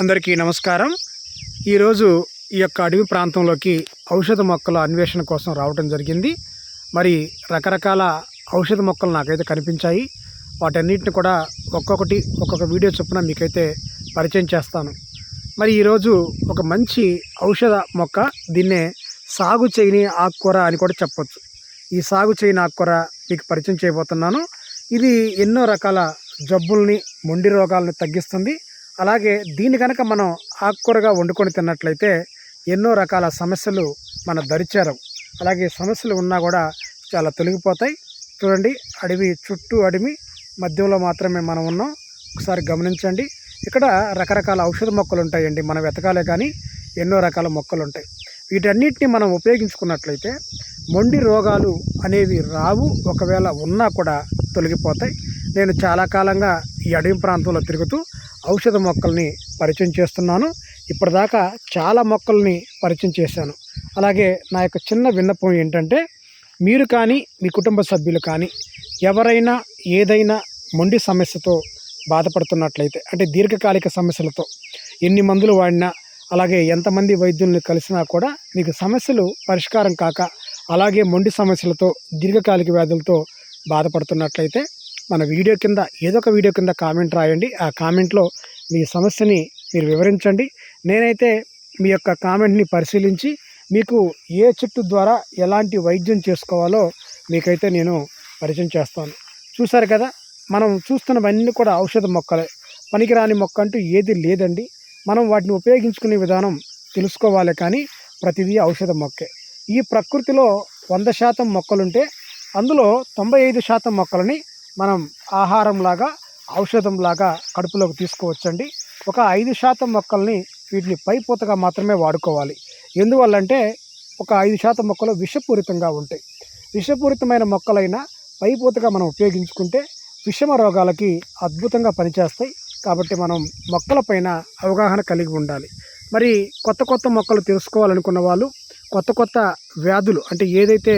అందరికీ నమస్కారం. ఈరోజు ఈ యొక్క అడవి ప్రాంతంలోకి ఔషధ మొక్కల అన్వేషణ కోసం రావడం జరిగింది. మరి రకరకాల ఔషధ మొక్కలు నాకైతే కనిపించాయి. వాటన్నిటిని కూడా ఒక్కొక్కటి ఒక్కొక్క వీడియో చొప్పున మీకైతే పరిచయం చేస్తాను. మరి ఈరోజు ఒక మంచి ఔషధ మొక్క దీన్నే సాగు చేయని ఆకుకూర అని కూడా చెప్పొచ్చు. ఈ సాగు చేయని ఆకుకూర మీకు పరిచయం చేయబోతున్నాను. ఇది ఎన్నో రకాల జబ్బుల్ని మొండి రోగాలను తగ్గిస్తుంది. అలాగే దీన్ని కనుక మనం ఆకుకూరగా వండుకొని తిన్నట్లయితే ఎన్నో రకాల సమస్యలు మన దరిచేరం అలాగే సమస్యలు ఉన్నా కూడా చాలా తొలగిపోతాయి. చూడండి అడవి చుట్టూ అడవి మధ్యలో మాత్రమే మనం ఉన్నాం. ఒకసారి గమనించండి. ఇక్కడ రకరకాల ఔషధ మొక్కలు ఉంటాయండి మనం వెతకాలే కానీ ఎన్నో రకాల మొక్కలు ఉంటాయి. వీటన్నిటిని మనం ఉపయోగించుకున్నట్లయితే మొండి రోగాలు అనేవి రావు ఒకవేళ ఉన్నా కూడా తొలగిపోతాయి. నేను చాలా కాలంగా ఈ అడవి ప్రాంతంలో తిరుగుతూ ఔషధ మొక్కల్ని పరిచయం చేస్తున్నాను. ఇప్పటిదాకా చాలా మొక్కల్ని పరిచయం చేశాను. అలాగే నా యొక్క చిన్న విన్నపం ఏంటంటే మీరు కానీ మీ కుటుంబ సభ్యులు కానీ ఎవరైనా ఏదైనా మొండి సమస్యతో బాధపడుతున్నట్లయితే అంటే దీర్ఘకాలిక సమస్యలతో ఎన్ని మందులు వాడినా అలాగే ఎంతమంది వైద్యుల్ని కలిసినా కూడా మీకు సమస్యలు పరిష్కారం కాక అలాగే మొండి సమస్యలతో దీర్ఘకాలిక వ్యాధులతో బాధపడుతున్నట్లయితే మన వీడియో కింద ఏదో ఒక వీడియో కింద కామెంట్ రాయండి. ఆ కామెంట్లో మీ సమస్యని మీరు వివరించండి. నేనైతే మీ యొక్క కామెంట్ని పరిశీలించి మీకు ఏ చెట్టు ద్వారా ఎలాంటి వైద్యం చేసుకోవాలో మీకైతే నేను పరిచయం చేస్తాను. చూసారు కదా మనం చూస్తున్నవన్నీ కూడా ఔషధ మొక్కలే. పనికిరాని మొక్క అంటూ ఏది లేదండి. మనం వాటిని ఉపయోగించుకునే విధానం తెలుసుకోవాలి కానీ ప్రతిదీ ఔషధ మొక్కే. ఈ ప్రకృతిలో వంద శాతం మొక్కలుంటే అందులో తొంభై ఐదు శాతం మొక్కలని మనం ఆహారంలాగా ఔషధంలాగా కడుపులోకి తీసుకోవచ్చండి. ఒక ఐదు శాతం మొక్కల్ని వీటిని పైపూతగా మాత్రమే వాడుకోవాలి. ఎందువల్లంటే ఒక ఐదు శాతం మొక్కలు విషపూరితంగా ఉంటాయి. విషపూరితమైన మొక్కలైనా పైపూతగా మనం ఉపయోగించుకుంటే విషమ రోగాలకి అద్భుతంగా పనిచేస్తాయి. కాబట్టి మనం మొక్కలపైన అవగాహన కలిగి ఉండాలి. మరి కొత్త కొత్త మొక్కలు తెలుసుకోవాలనుకున్న వాళ్ళు కొత్త కొత్త వ్యాధులు అంటే ఏదైతే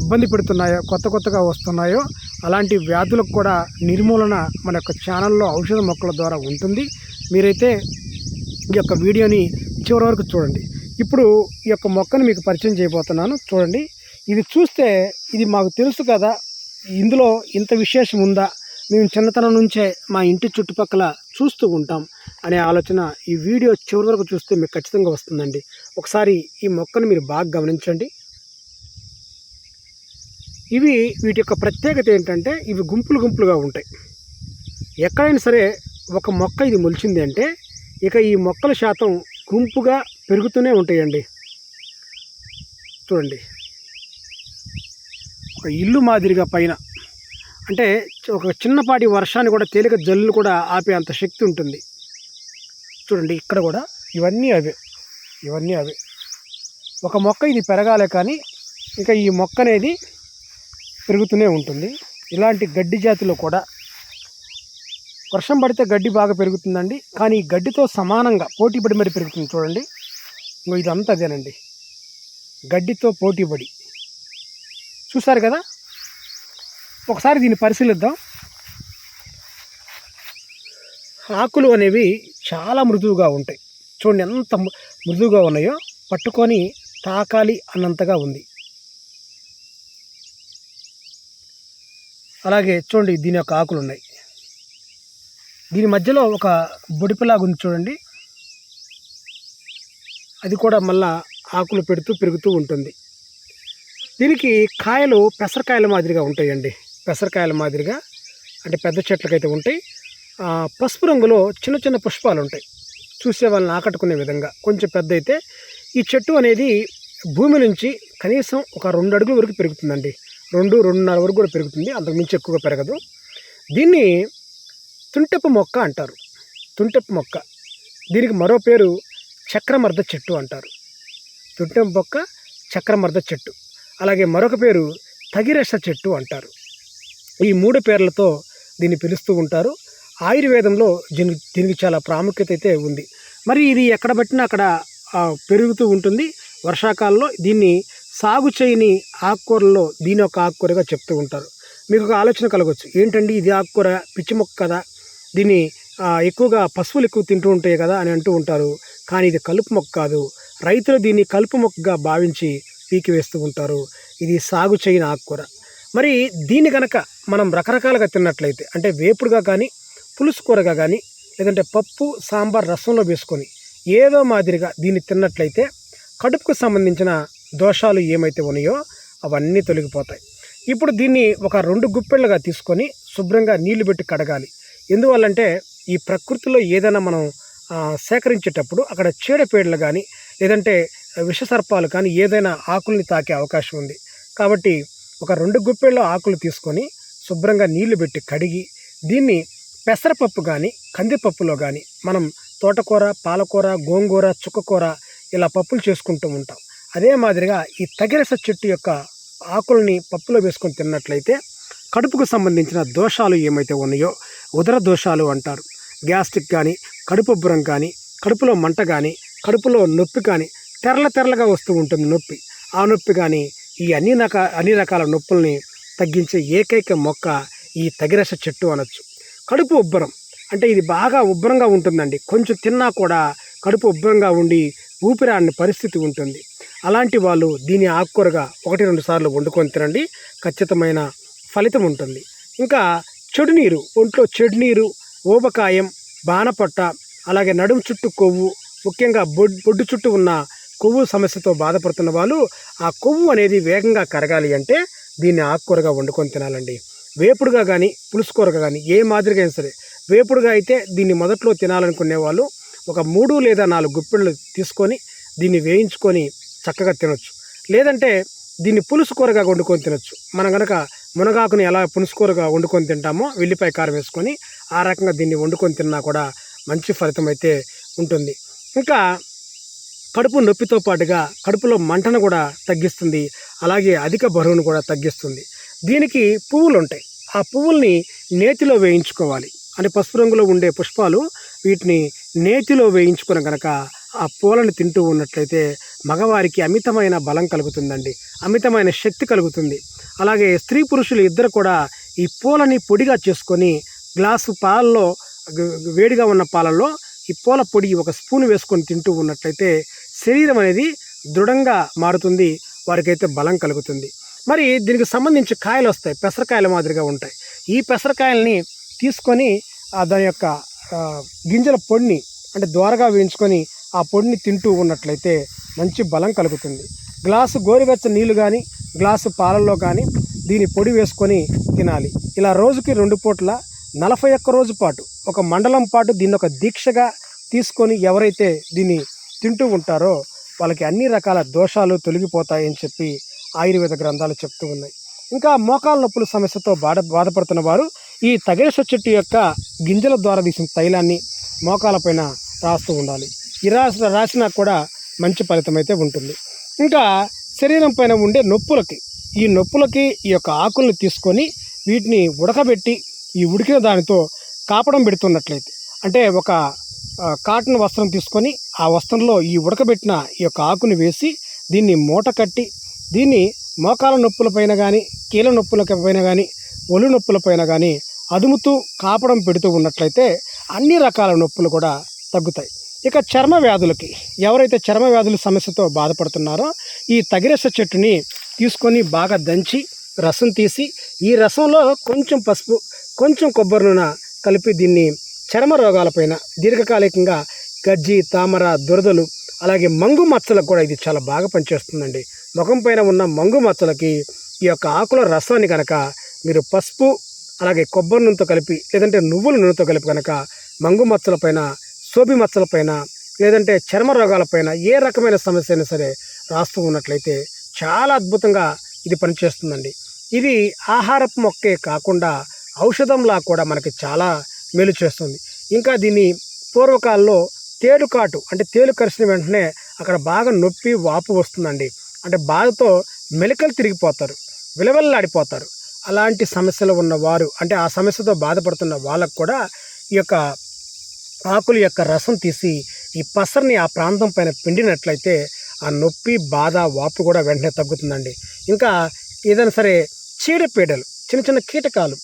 ఇబ్బంది పెడుతున్నాయో కొత్త కొత్తగా వస్తున్నాయో అలాంటి వ్యాధులకు కూడా నిర్మూలన మన యొక్క ఛానల్లో ఔషధ మొక్కల ద్వారా ఉంటుంది. మీరైతే ఈ యొక్క వీడియోని చివరి వరకు చూడండి. ఇప్పుడు ఈ యొక్క మొక్కను మీకు పరిచయం చేయబోతున్నాను. చూడండి. ఇది చూస్తే ఇది మాకు తెలుసు కదా ఇందులో ఇంత విశేషం ఉందా? మేము చిన్నతనం నుంచే మా ఇంటి చుట్టుపక్కల చూస్తూ ఉంటాం అనే ఆలోచన ఈ వీడియో చివరి వరకు చూస్తే మీకు ఖచ్చితంగా వస్తుందండి. ఒకసారి ఈ మొక్కను మీరు బాగా గమనించండి. ఇవి వీటి యొక్క ప్రత్యేకత ఏంటంటే ఇవి గుంపులు గుంపులుగా ఉంటాయి. ఎక్కడైనా సరే ఒక మొక్క ఇది మొలిచింది అంటే ఇక ఈ మొక్కల శాతం గుంపుగా పెరుగుతూనే ఉంటాయండి. చూడండి. ఒక ఇల్లు మాదిరిగా పైన. అంటే ఒక చిన్నపాటి వర్షాన్ని కూడా తేలిక జల్లు కూడా ఆపే అంత శక్తి ఉంటుంది. చూడండి ఇక్కడ కూడా ఇవన్నీ అవే. ఇవన్నీ అవే. ఒక మొక్క ఇది పెరగాలే కానీ ఇంకా ఈ మొక్క అనేది పెరుగుతూనే ఉంటుంది. ఇలాంటి గడ్డి జాతిలో కూడా వర్షం పడితే గడ్డి బాగా పెరుగుతుందండి. కానీ ఈ గడ్డితో సమానంగా పోటీపడి మరి పెరుగుతుంది చూడండి. ఇంకో ఇదంతా అదేనండి. గడ్డితో పోటీపడి చూశారు చూసారు కదా? ఒకసారి దీన్ని పరిశీలిద్దాం. ఆకులు అనేవి చాలా మృదువుగా ఉంటాయి. చూడండి ఎంత మృదువుగా ఉన్నాయో. పట్టుకొని తాకాలి అన్నంతగా ఉంది. అలాగే చూడండి దీని యొక్క ఆకులు ఉన్నాయి దీని మధ్యలో ఒక బొడిపిలాగా ఉంది చూడండి. అది కూడా మళ్ళా ఆకులు పెడుతూ పెరుగుతూ ఉంటుంది. దీనికి కాయలు పెసరకాయల మాదిరిగా ఉంటాయండి. పెసరకాయల మాదిరిగా అంటే పెద్ద చెట్లకైతే ఉంటాయి. పసుపు రంగులో చిన్న చిన్న పుష్పాలు ఉంటాయి. చూసే వాళ్ళని ఆకట్టుకునే విధంగా. కొంచెం పెద్ద అయితే ఈ చెట్టు అనేది భూమి నుంచి కనీసం ఒక రెండు అడుగుల వరకు పెరుగుతుందండి. రెండు రెండున్నర వరకు కూడా పెరుగుతుంది. అంతకు మించి ఎక్కువగా పెరగదు. దీన్ని తుంటెప్ప మొక్క అంటారు. తుంటెప్ప మొక్క. దీనికి మరో పేరు చక్రమర్ద చెట్టు అంటారు. తుంటెప్ప మొక్క చక్రమర్ద చెట్టు. అలాగే మరొక పేరు తగిరస చెట్టు అంటారు. ఈ మూడు పేర్లతో దీన్ని పిలుస్తూ ఉంటారు. ఆయుర్వేదంలో దీని దీనికి చాలా ప్రాముఖ్యత అయితే ఉంది. మరి ఇది ఎక్కడ పట్టినా అక్కడ పెరుగుతూ ఉంటుంది. వర్షాకాలంలో దీన్ని సాగు చేయని ఆకుకూరల్లో దీని ఒక ఆకుకూరగా చెప్తూ ఉంటారు. మీకు ఒక ఆలోచన కలగవచ్చు ఏంటండి ఇది ఆకుకూర? పిచ్చి మొక్క కదా. దీన్ని ఎక్కువగా పశువులు ఎక్కువ తింటూ ఉంటాయి కదా అని అంటూ ఉంటారు. కానీ ఇది కలుపు మొక్క కాదు. రైతులు దీన్ని కలుపు మొక్కగా భావించి పీకి వేస్తూ ఉంటారు. ఇది సాగు చేయని ఆకుకూర. మరి దీన్ని కనుక మనం రకరకాలుగా తిన్నట్లయితే అంటే వేపుడుగా కానీ పులుసు కూరగా కానీ లేదంటే పప్పు సాంబార్ రసంలో వేసుకొని ఏదో మాదిరిగా దీన్ని తిన్నట్లయితే కడుపుకు సంబంధించిన దోషాలు ఏమైతే ఉన్నాయో అవన్నీ తొలగిపోతాయి. ఇప్పుడు దీన్ని ఒక రెండు గుప్పెళ్ళగా తీసుకొని శుభ్రంగా నీళ్ళు పెట్టి కడగాలి. ఎందువల్లంటే ఈ ప్రకృతిలో ఏదైనా మనం సేకరించేటప్పుడు అక్కడ చీడపీడలు కానీ లేదంటే విషసర్పాలు కానీ ఏదైనా ఆకుల్ని తాకే అవకాశం ఉంది. కాబట్టి ఒక రెండు గుప్పెళ్ళ ఆకులు తీసుకొని శుభ్రంగా నీళ్ళు పెట్టి కడిగి దీన్ని పెసరపప్పు కానీ కందిపప్పులో కానీ మనం తోటకూర పాలకూర గోంగూర చుక్కకూర ఇలా పప్పులు చేసుకుంటూ ఉంటాం. అదే మాదిరిగా ఈ తగిరస చెట్టు యొక్క ఆకుల్ని పప్పులో వేసుకొని తిన్నట్లయితే కడుపుకు సంబంధించిన దోషాలు ఏమైతే ఉన్నాయో ఉదర దోషాలు అంటారు. గ్యాస్ట్రిక్ కానీ కడుపు ఉబ్బరం కానీ కడుపులో మంట కానీ కడుపులో నొప్పి కానీ తెరల తెరలుగా వస్తూ ఉంటుంది నొప్పి. ఆ నొప్పి కానీ ఈ అన్ని రకాల అన్ని రకాల నొప్పుల్ని తగ్గించే ఏకైక మొక్క ఈ తగిరస చెట్టు అనొచ్చు. కడుపు ఉబ్బరం అంటే ఇది బాగా ఉబ్బరంగా ఉంటుందండి. కొంచెం తిన్నా కూడా కడుపు ఉబ్బరంగా ఉండి ఊపిరాడిన పరిస్థితి ఉంటుంది. అలాంటి వాళ్ళు దీని ఆకుకూరగా ఒకటి రెండు సార్లు వండుకొని తినండి. ఖచ్చితమైన ఫలితం ఉంటుంది. ఇంకా చెడు నీరు ఒంట్లో చెడు నీరు ఊబకాయం బాణపట్ట అలాగే నడుము చుట్టూ కొవ్వు ముఖ్యంగా బొడ్ బొడ్డు చుట్టూ ఉన్న కొవ్వు సమస్యతో బాధపడుతున్న వాళ్ళు ఆ కొవ్వు అనేది వేగంగా కరగాలి అంటే దీన్ని ఆకుకూరగా వండుకొని తినాలండి. వేపుడుగా కానీ పులుసుకూరగా కానీ ఏ మాదిరిగా అయినా సరే వేపుడుగా అయితే దీన్ని మొదట్లో తినాలనుకునే వాళ్ళు ఒక మూడు లేదా నాలుగు గుప్పెళ్ళు తీసుకొని దీన్ని వేయించుకొని చక్కగా తినొచ్చు. లేదంటే దీన్ని పులుసు కూరగా వండుకొని తినొచ్చు. మనం కనుక మునగాకుని ఎలా పులుసు కూరగా వండుకొని తింటామో వెల్లిపాయ కారం వేసుకొని ఆ రకంగా దీన్ని వండుకొని తిన్నా కూడా మంచి ఫలితం అయితే ఉంటుంది. ఇంకా కడుపు నొప్పితో పాటుగా కడుపులో మంటను కూడా తగ్గిస్తుంది. అలాగే అధిక బరువును కూడా తగ్గిస్తుంది. దీనికి పువ్వులు ఉంటాయి ఆ పువ్వుల్ని నేతిలో వేయించుకోవాలి. అంటే పసుపు రంగులో ఉండే పుష్పాలు వీటిని నేతిలో వేయించుకుని కనుక ఆ పూలను తింటూ ఉన్నట్లయితే మగవారికి అమితమైన బలం కలుగుతుందండి. అమితమైన శక్తి కలుగుతుంది. అలాగే స్త్రీ పురుషులు ఇద్దరు కూడా ఈ పూలని పొడిగా చేసుకొని గ్లాసు పాలలో వేడిగా ఉన్న పాలల్లో ఈ పూల పొడి ఒక స్పూన్ వేసుకొని తింటూ ఉన్నట్లయితే శరీరం అనేది దృఢంగా మారుతుంది వారికైతే బలం కలుగుతుంది. మరి దీనికి సంబంధించి కాయలు వస్తాయి పెసరకాయల మాదిరిగా ఉంటాయి. ఈ పెసరకాయల్ని తీసుకొని దాని యొక్క గింజల పొడిని అంటే ద్వారగా వేయించుకొని ఆ పొడిని తింటూ ఉన్నట్లయితే మంచి బలం కలుగుతుంది. గ్లాసు గోరువెచ్చ నీళ్ళు కానీ గ్లాసు పాలల్లో కానీ దీని పొడి వేసుకొని తినాలి. ఇలా రోజుకి రెండు పూట్ల నలభై ఒక్క రోజు పాటు ఒక మండలం పాటు దీన్ని ఒక దీక్షగా తీసుకొని ఎవరైతే దీన్ని తింటూ ఉంటారో వాళ్ళకి అన్ని రకాల దోషాలు తొలగిపోతాయని చెప్పి ఆయుర్వేద గ్రంథాలు చెప్తూ ఉన్నాయి. ఇంకా మోకాల నొప్పుల సమస్యతో బాధ బాధపడుతున్న వారు ఈ తగిరస చెట్టు యొక్క గింజల ద్వారా తీసిన తైలాన్ని మోకాలపైన రాస్తూ ఉండాలి. ఈ రాసిన రాసినా కూడా మంచి ఫలితం అయితే ఉంటుంది. ఇంకా శరీరం పైన ఉండే నొప్పులకి ఈ నొప్పులకి ఈ యొక్క ఆకుల్ని తీసుకొని వీటిని ఉడకబెట్టి ఈ ఉడికిన దానితో కాపడం పెడుతున్నట్లయితే అంటే ఒక కాటన్ వస్త్రం తీసుకొని ఆ వస్త్రంలో ఈ ఉడకబెట్టిన ఈ యొక్క ఆకుని వేసి దీన్ని మూట కట్టి దీన్ని మోకాల నొప్పులపైన కానీ కీళ్ళ నొప్పులపైన కానీ ఒళ్ళు నొప్పులపైన కానీ అదుముతూ కాపడం పెడుతూ ఉన్నట్లయితే అన్ని రకాల నొప్పులు కూడా తగ్గుతాయి. ఇక చర్మ వ్యాధులకి ఎవరైతే చర్మ వ్యాధుల సమస్యతో బాధపడుతున్నారో ఈ తగిరస చెట్టుని తీసుకొని బాగా దంచి రసం తీసి ఈ రసంలో కొంచెం పసుపు కొంచెం కొబ్బరి నూనె కలిపి దీన్ని చర్మ రోగాలపైన దీర్ఘకాలికంగా గజ్జి తామర దురదలు అలాగే మంగు మచ్చలకు కూడా ఇది చాలా బాగా పనిచేస్తుందండి. ముఖం పైన ఉన్న మంగు మచ్చలకి ఈ యొక్క ఆకుల రసాన్ని కనుక మీరు పసుపు అలాగే కొబ్బరి నూనెతో కలిపి లేదంటే నువ్వుల నూనెతో కలిపి కనుక మంగు మచ్చలపైన సోబి మచ్చలపైన లేదంటే చర్మ రోగాలపైన ఏ రకమైన సమస్య అయినా సరే రాస్తూ ఉన్నట్లయితే చాలా అద్భుతంగా ఇది పనిచేస్తుందండి. ఇది ఆహారపు మొక్కే కాకుండా ఔషధంలా కూడా మనకి చాలా మేలు చేస్తుంది. ఇంకా దీన్ని పూర్వకాలంలో తేలుకాటు అంటే తేలు కరిసిన వెంటనే అక్కడ బాగా నొప్పి వాపు వస్తుందండి. అంటే బాధతో మెలికలు తిరిగిపోతారు విలవల్లాడిపోతారు. అలాంటి సమస్యలు ఉన్నవారు అంటే ఆ సమస్యతో బాధపడుతున్న వాళ్ళకు కూడా ఈ యొక్క ఆకుల యొక్క రసం తీసి ఈ పసర్ని ఆ ప్రాంతం పైన పిండినట్లయితే ఆ నొప్పి బాధ వాపు కూడా వెంటనే తగ్గుతుందండి. ఇంకా ఏదైనా సరే చీడపీడలు చిన్న చిన్న కీటకాలు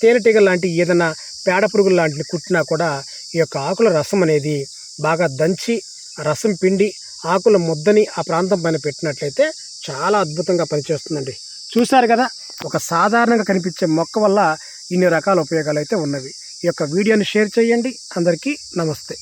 తేనెటీగలు లాంటి ఏదైనా పేడ పురుగులు లాంటివి కుట్టినా కూడా ఈ యొక్క ఆకుల రసం అనేది బాగా దంచి రసం పిండి ఆకుల ముద్దని ఆ ప్రాంతం పైన పెట్టినట్లయితే చాలా అద్భుతంగా పనిచేస్తుందండి. చూశారు కదా ఒక సాధారణంగా కనిపించే మొక్క వల్ల ఇన్ని రకాల ఉపయోగాలు అయితే ఉన్నవి. ఈ యొక్క వీడియోని షేర్ చేయండి. అందరికీ నమస్తే.